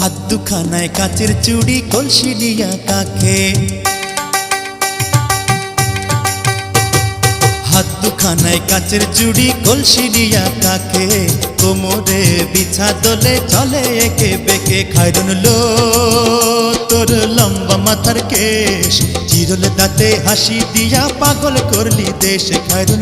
হাত দুখানায় কাচের চুড়ি, কলসি দিয়া তাকে। হাত দুখানায় কাচের চুড়ি, কলসি দিয়া তাকে। কোমরে বিছা দলে চলে একে বেকে। খাইরন লো তোর লম্বা মাথার কেশ। চিরল তাতে হাসি দিয়া পাগল করলি দেশ। খাইরন